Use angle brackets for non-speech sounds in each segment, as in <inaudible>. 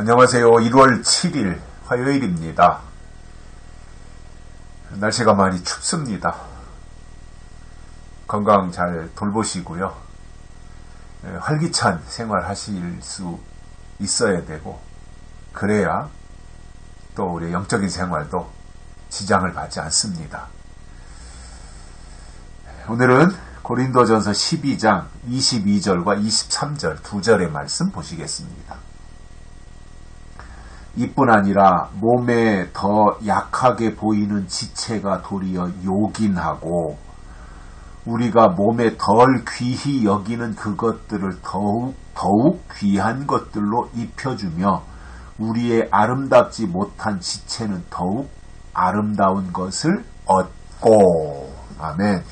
안녕하세요. 1월 7일 화요일입니다. 날씨가 많이 춥습니다. 건강 잘 돌보시고요. 예, 활기찬 생활 하실 수 있어야 되고, 그래야 또 우리 영적인 생활도 지장을 받지 않습니다. 오늘은 고린도전서 12장 22절과 23절 두 절의 말씀 보시겠습니다. 이뿐 아니라 몸에 더 약하게 보이는 지체가 도리어 요긴하고 우리가 몸에 덜 귀히 여기는 그것들을 더욱 더욱 귀한 것들로 입혀주며 우리의 아름답지 못한 지체는 더욱 아름다운 것을 얻고 아멘.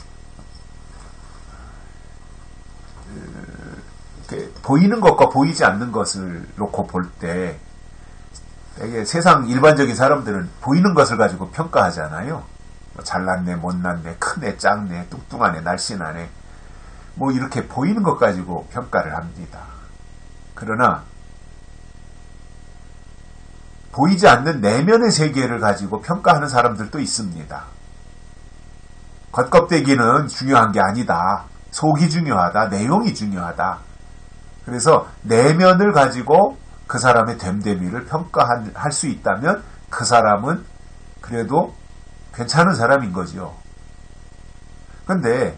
보이는 것과 보이지 않는 것을 놓고 볼때 이게 세상 일반적인 사람들은 보이는 것을 가지고 평가하잖아요. 뭐 잘났네, 못났네, 크네, 작네, 뚱뚱하네, 날씬하네. 뭐 이렇게 보이는 것 가지고 평가를 합니다. 그러나 보이지 않는 내면의 세계를 가지고 평가하는 사람들도 있습니다. 겉껍데기는 중요한 게 아니다. 속이 중요하다. 내용이 중요하다. 그래서 내면을 가지고 그 사람의 됨됨이를 평가할 수 있다면 그 사람은 그래도 괜찮은 사람인 거죠. 근데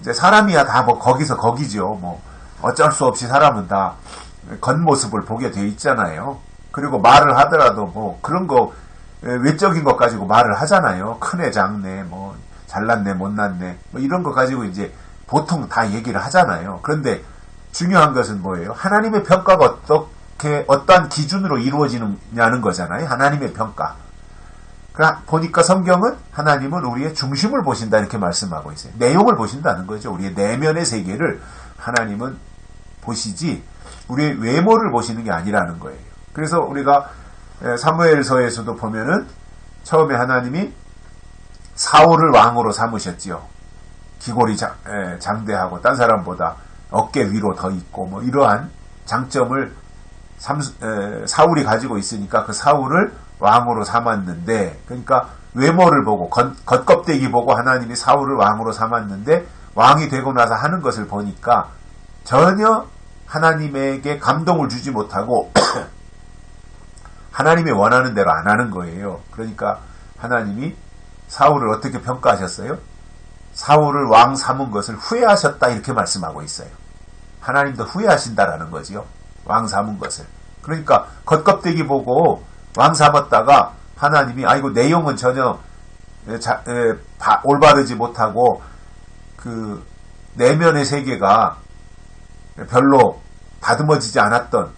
이제 사람이야 다 뭐 거기서 거기죠. 뭐 어쩔 수 없이 사람은 다 겉모습을 보게 돼 있잖아요. 그리고 말을 하더라도 뭐 그런 거 외적인 것 가지고 말을 하잖아요. 큰애 작네 뭐 잘났네 못났네 뭐 이런 거 가지고 이제 보통 다 얘기를 하잖아요. 그런데 중요한 것은 뭐예요? 하나님의 평가가 어떻 어떻게 어떠한 기준으로 이루어지느냐는 거잖아요. 하나님의 평가. 보니까 성경은 하나님은 우리의 중심을 보신다 이렇게 말씀하고 있어요. 내용을 보신다는 거죠. 우리의 내면의 세계를 하나님은 보시지 우리의 외모를 보시는 게 아니라는 거예요. 그래서 우리가 사무엘서에서도 보면은 처음에 하나님이 사울을 왕으로 삼으셨지요. 기골이 장대하고 딴 사람보다 어깨 위로 더 있고 뭐 이러한 장점을 삼수, 에, 사울이 가지고 있으니까 그 사울을 왕으로 삼았는데 그러니까 외모를 보고 겉, 겉껍데기 보고 하나님이 사울을 왕으로 삼았는데 왕이 되고 나서 하는 것을 보니까 전혀 하나님에게 감동을 주지 못하고 <clears throat> 하나님이 원하는 대로 안 하는 거예요. 그러니까 하나님이 사울을 어떻게 평가하셨어요? 사울을 왕 삼은 것을 후회하셨다 이렇게 말씀하고 있어요. 하나님도 후회하신다라는 거지요. 왕 삼은 것을. 그러니까 겉껍데기 보고 왕 삼았다가 하나님이 아이고 내용은 전혀 자, 에, 바, 올바르지 못하고 그 내면의 세계가 별로 다듬어지지 않았던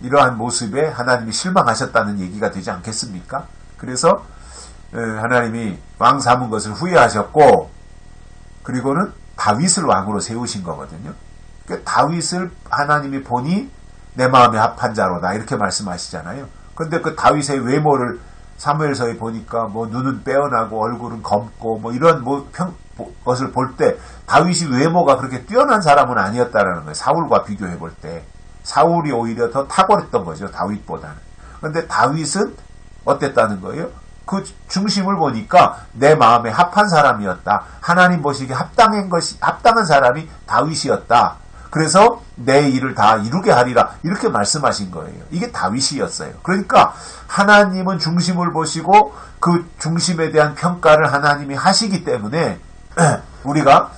이러한 모습에 하나님이 실망하셨다는 얘기가 되지 않겠습니까? 그래서 하나님이 왕 삼은 것을 후회하셨고 그리고는 다윗을 왕으로 세우신 거거든요. 그러니까 다윗을 하나님이 보니 내 마음에 합한 자로다 이렇게 말씀하시잖아요. 근데 그 다윗의 외모를 사무엘서에 보니까 뭐 눈은 빼어나고 얼굴은 검고 뭐 이런 뭐 평, 것을 볼 때 다윗이 외모가 그렇게 뛰어난 사람은 아니었다라는 거예요. 사울과 비교해 볼 때. 사울이 오히려 더 탁월했던 거죠. 다윗보다는. 근데 다윗은 어땠다는 거예요? 그 중심을 보니까 내 마음에 합한 사람이었다. 하나님 보시기에 합당한 것이 합당한 사람이 다윗이었다. 그래서 내 일을 다 이루게 하리라 이렇게 말씀하신 거예요. 이게 다윗이었어요. 그러니까 하나님은 중심을 보시고 그 중심에 대한 평가를 하나님이 하시기 때문에 <clears throat> 우리가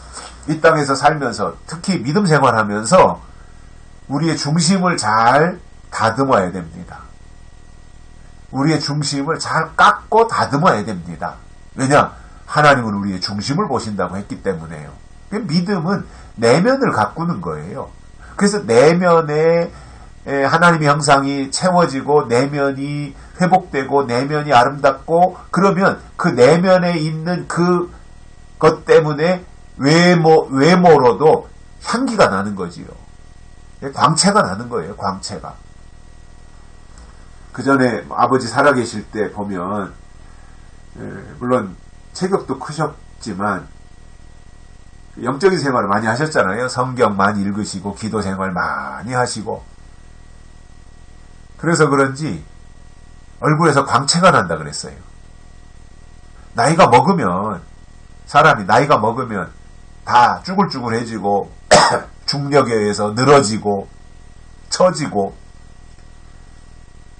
이 땅에서 살면서 특히 믿음 생활하면서 우리의 중심을 잘 다듬어야 됩니다. 우리의 중심을 잘 깎고 다듬어야 됩니다. 왜냐? 하나님은 우리의 중심을 보신다고 했기 때문에요. 믿음은 내면을 가꾸는 거예요. 그래서 내면에 하나님의 형상이 채워지고 내면이 회복되고 내면이 아름답고 그러면 그 내면에 있는 그 것 때문에 외모 외모로도 향기가 나는 거지요. 광채가 나는 거예요. 광채가. 그 전에 아버지 살아계실 때 보면 물론 체격도 크셨지만 영적인 생활을 많이 하셨잖아요. 성경 많이 읽으시고 기도 생활 많이 하시고 그래서 그런지 얼굴에서 광채가 난다 그랬어요. 나이가 먹으면 사람이 나이가 먹으면 다 쭈글쭈글해지고 <coughs> 중력에 의해서 늘어지고 처지고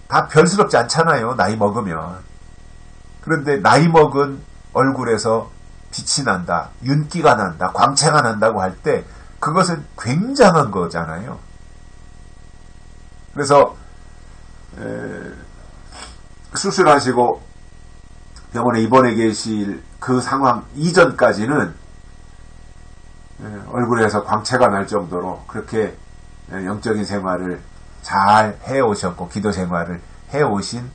다 별스럽지 않잖아요. 나이 먹으면. 그런데 나이 먹은 얼굴에서 빛이 난다, 윤기가 난다, 광채가 난다고 할 때 그것은 굉장한 거잖아요. 그래서 수술하시고 병원에 입원해 계실 그 상황 이전까지는 얼굴에서 광채가 날 정도로 그렇게 영적인 생활을 잘 해오셨고 기도 생활을 해오신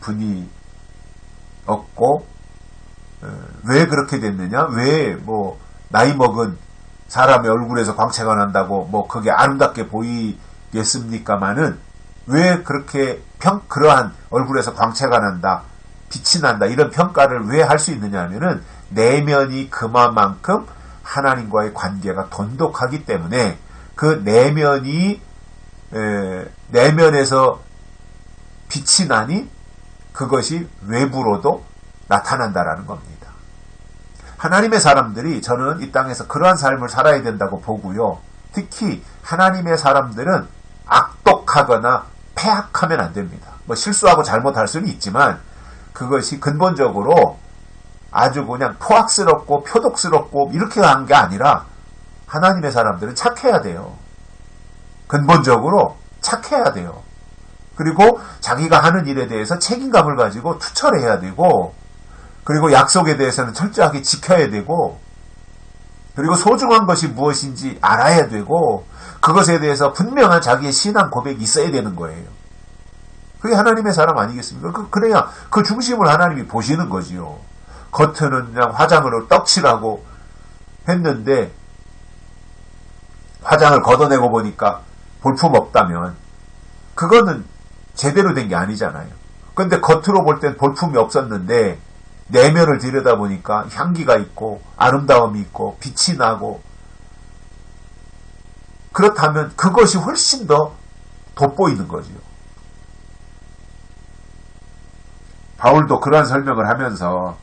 분이 없고 어, 왜 그렇게 됐느냐? 왜 뭐 나이 먹은 사람의 얼굴에서 광채가 난다고 뭐 그게 아름답게 보이겠습니까마는 왜 그렇게 평 그러한 얼굴에서 광채가 난다, 빛이 난다 이런 평가를 왜 할 수 있느냐 하면은 내면이 그만큼 하나님과의 관계가 돈독하기 때문에 그 내면이 에, 내면에서 빛이 나니 그것이 외부로도 나타난다라는 겁니다. 하나님의 사람들이 저는 이 땅에서 그러한 삶을 살아야 된다고 보고요. 특히 하나님의 사람들은 악독하거나 폐악하면 안 됩니다. 뭐 실수하고 잘못할 수는 있지만 그것이 근본적으로 아주 그냥 포악스럽고 표독스럽고 이렇게 한 게 아니라 하나님의 사람들은 착해야 돼요. 근본적으로 착해야 돼요. 그리고 자기가 하는 일에 대해서 책임감을 가지고 투철해야 되고 그리고 약속에 대해서는 철저하게 지켜야 되고 그리고 소중한 것이 무엇인지 알아야 되고 그것에 대해서 분명한 자기의 신앙 고백이 있어야 되는 거예요. 그게 하나님의 사람 아니겠습니까? 그, 그래야 그 중심을 하나님이 보시는 거지요. 겉은 그냥 화장으로 떡칠하고 했는데 화장을 걷어내고 보니까 볼품 없다면 그거는 제대로 된 게 아니잖아요. 근데 겉으로 볼 땐 볼품이 없었는데 내면을 들여다보니까 향기가 있고 아름다움이 있고 빛이 나고 그렇다면 그것이 훨씬 더 돋보이는 거죠. 바울도 그러한 설명을 하면서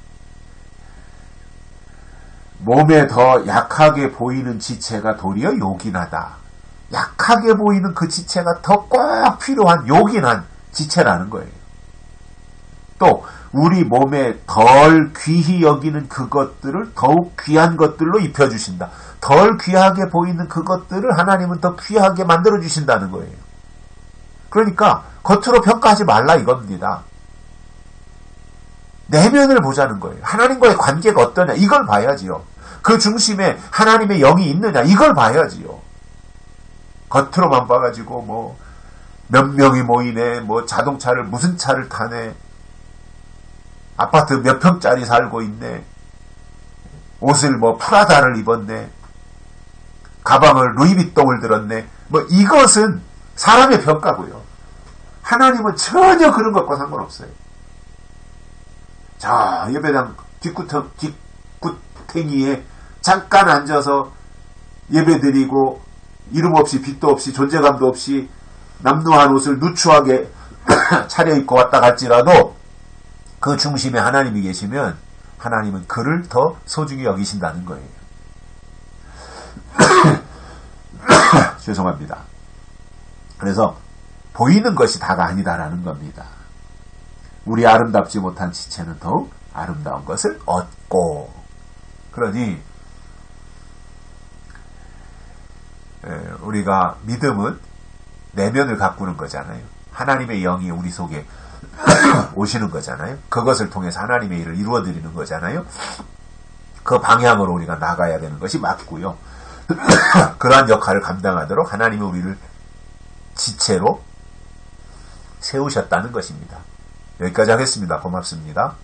몸에 더 약하게 보이는 지체가 도리어 요긴하다. 약하게 보이는 그 지체가 더 꼭 필요한 요긴한 지체라는 거예요. 또 우리 몸에 덜 귀히 여기는 그것들을 더욱 귀한 것들로 입혀주신다. 덜 귀하게 보이는 그것들을 하나님은 더 귀하게 만들어주신다는 거예요. 그러니까 겉으로 평가하지 말라 이겁니다. 내면을 보자는 거예요. 하나님과의 관계가 어떠냐 이걸 봐야지요. 그 중심에 하나님의 영이 있느냐 이걸 봐야지요. 겉으로만 봐가지고 뭐 몇 명이 모이네, 뭐 자동차를 무슨 차를 타네, 아파트 몇 평짜리 살고 있네, 옷을 뭐 프라다를 입었네, 가방을 루이비통을 들었네, 뭐 이것은 사람의 평가고요. 하나님은 전혀 그런 것과 상관없어요. 자, 예배당 뒷구텅, 뒷구탱이에 잠깐 앉아서 예배 드리고 이름 없이 빛도 없이 존재감도 없이 남루한 옷을 누추하게 <coughs> 차려입고 왔다 갈지라도 그 중심에 하나님이 계시면 하나님은 그를 더 소중히 여기신다는 거예요. <coughs> 죄송합니다. 그래서 보이는 것이 다가 아니다라는 겁니다. 우리 아름답지 못한 지체는 더욱 아름다운 것을 얻고 그러니 우리가 믿음은 내면을 가꾸는 거잖아요. 하나님의 영이 우리 속에 <coughs> 오시는 거잖아요. 그것을 통해서 하나님의 일을 이루어 드리는 거잖아요. 그 방향으로 우리가 나가야 되는 것이 맞고요. <coughs> 그러한 역할을 감당하도록 하나님이 우리를 지체로 세우셨다는 것입니다. 여기까지 하겠습니다. 고맙습니다.